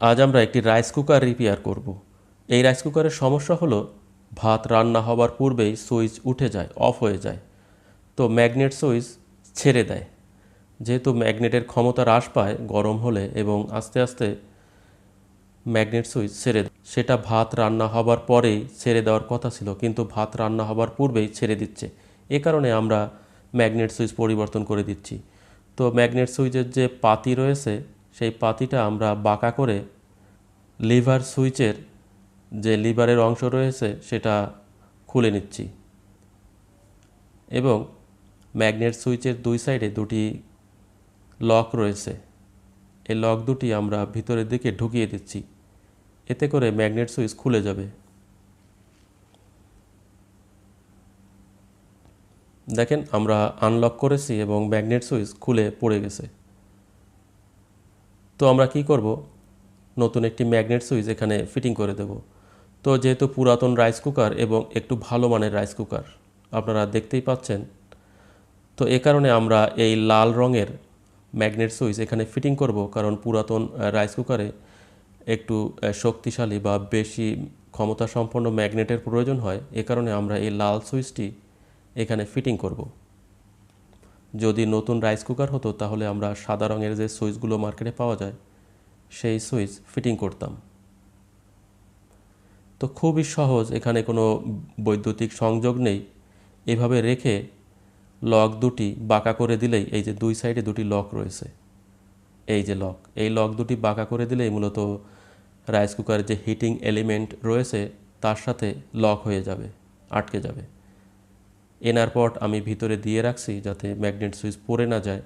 আজ আমরা একটি রাইস কুকার রিপেয়ার করব। এই রাইস কুকারের সমস্যা হলো, ভাত রান্না হবার পূর্বেই সুইচ উঠে যায়, অফ হয়ে যায় তো ম্যাগনেট সুইচ ছেড়ে দেয় যেহেতু ম্যাগনেটের ক্ষমতা হ্রাস পায়, গরম হলে এবং আস্তে আস্তে ম্যাগনেট সুইচ ছেড়ে দেয়। সেটা ভাত রান্না হবার পরেই ছেড়ে দেওয়ার কথা ছিল, কিন্তু ভাত রান্না হবার পূর্বেই ছেড়ে দিচ্ছে এ কারণে আমরা ম্যাগনেট সুইচ পরিবর্তন করে দিচ্ছি তো ম্যাগনেট সুইচের যে পাতি রয়েছে সেই পাতিটা আমরা বাঁকা করে লিভার সুইচের যে লিভারের অংশ রয়েছে সেটা খুলে নিচ্ছি। এবং ম্যাগনেট সুইচের দুই সাইডে দুটি লক রয়েছে। এই লক দুটি আমরা ভিতরের দিকে ঢুকিয়ে দিচ্ছি। এতে করে ম্যাগনেট সুইচ খুলে যাবে। দেখেন আমরা আনলক করেছি এবং ম্যাগনেট সুইচ খুলে পড়ে গেছে। তো আমরা কি করব? নতুন একটি ম্যাগনেট সুইচ এখানে ফিটিং করে দেব। তো যেহেতু পুরাতন রাইস কুকার এবং একটু ভালো মানের রাইস কুকার, আপনারা দেখতেই পাচ্ছেন। তো এ কারণে আমরা এই লাল রঙের ম্যাগনেট সুইচ এখানে ফিটিং করব, কারণ পুরাতন রাইস কুকারে একটু শক্তিশালী বা বেশি ক্ষমতা সম্পন্ন ম্যাগনেটের প্রয়োজন হয়। এ কারণে আমরা এই লাল সুইচটি এখানে ফিটিং করব। যদি নতুন রাইস কুকার হতো, তাহলে আমরা সাদা রঙের যে সুইচগুলো মার্কেটে পাওয়া যায়, সেই সুইচ ফিটিং করতাম। তো খুবই সহজ, এখানে কোনো বৈদ্যুতিক সংযোগ নেই। এভাবে রেখে লক দুটি বাঁকা করে দিলেই এই যে দুই সাইডে দুটি লক রয়েছে, এই যে লক এই লক দুটি বাঁকা করে দিলেই মূলত রাইস কুকারের যে হিটিং এলিমেন্ট রয়েছে, তার সাথে লক হয়ে যাবে, আটকে যাবে। এনার পট আমি ভিতরে দিয়ে রাখছি যাতে ম্যাগনেট সুইচ পড়ে না যায়।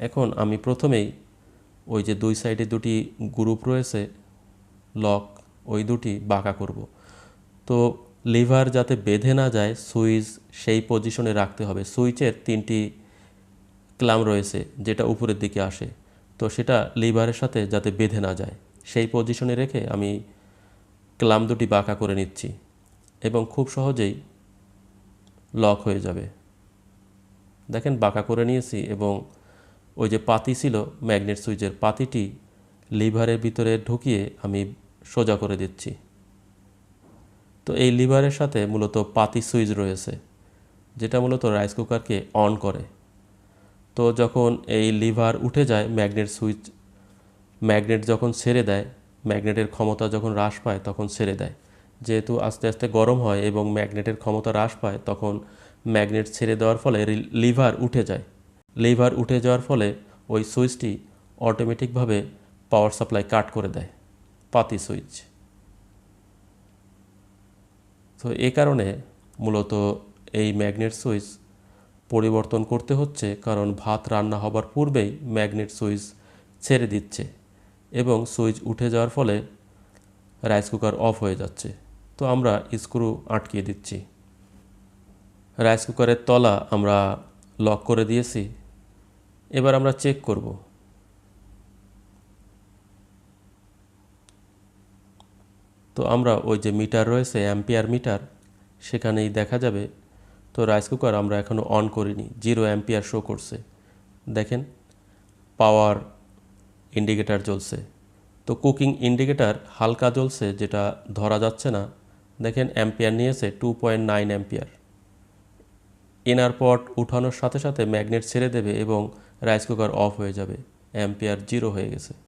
এখন আমি প্রথমেই ওই যে দুই সাইডে দুটি গ্রুপ রয়েছে, লক, ওই দুটি বাঁকা করব। তো লিভার যাতে বেঁধে না যায়, সুইচ সেই পজিশনে রাখতে হবে। সুইচের তিনটি ক্লাম রয়েছে, যেটা উপরের দিকে আসে। তো সেটা লিভারের সাথে যাতে বেঁধে না যায়, সেই পজিশনে রেখে আমি ক্লাম দুটি বাঁকা করে নিচ্ছি এবং খুব সহজেই লক হয়ে যাবে। দেখেন, বাঁকা করে নিয়েছি এবং ওই যে পাতি ছিল ম্যাগনেট সুইচের, পাতিটি লিভারের ভিতরে ঢুকিয়ে আমি সোজা করে দিচ্ছি। তো এই লিভারের সাথে মূলত পাতি সুইচ রয়েছে, যেটা মূলত রাইস কুকারকে অন করে। তো যখন এই লিভার উঠে যায়, ম্যাগনেট সুইচ, ম্যাগনেট যখন ছেড়ে দেয় ম্যাগনেটের ক্ষমতা যখন হ্রাস পায়, তখন ছেড়ে দেয়। যেহেতু আস্তে আস্তে গরম হয় এবং ম্যাগনেটের ক্ষমতা হ্রাস পায়, তখন ম্যাগনেট ছেড়ে দেওয়ার ফলে লিভার উঠে যায়। লিভার উঠে যাওয়ার ফলে ওই সুইচটি অটোমেটিকভাবে পাওয়ার সাপ্লাই কাট করে দেয়, পাতি সুইচ। তো এই কারণে মূলত এই ম্যাগনেট সুইচ পরিবর্তন করতে হচ্ছে, কারণ ভাত রান্না হবার পূর্বেই ম্যাগনেট সুইচ ছেড়ে দিচ্ছে। এবং সুইচ উঠে যাওয়ার ফলে রাইস কুকার অফ হয়ে যাচ্ছে। তো আমরা স্ক্রু আটকিয়ে দিচ্ছি। রাইস কুকারের তলা আমরা লক করে দিয়েছি। এবার আমরা চেক করব। তো আমরা ওই যে মিটার রয়েছে, অ্যাম্পিয়ার মিটার, সেখানেই দেখা যাবে। তো রাইস কুকার আমরা এখনও অন করিনি, জিরো অ্যাম্পিয়ার শো করছে। দেখেন, পাওয়ার ইন্ডিকেটার জ্বলছে। তো কুকিং ইন্ডিকেটার হালকা জ্বলছে, যেটা ধরা যাচ্ছে না। দেখেন অ্যাম্পিয়ার নিয়েছে টু পয়েন্ট নাইন অ্যাম্পিয়ার এনার পট উঠানোর সাথে সাথে ম্যাগনেট ছেড়ে দেবে এবং রাইস কুকার অফ হয়ে যাবে। অ্যাম্পিয়ার জিরো হয়ে গেছে।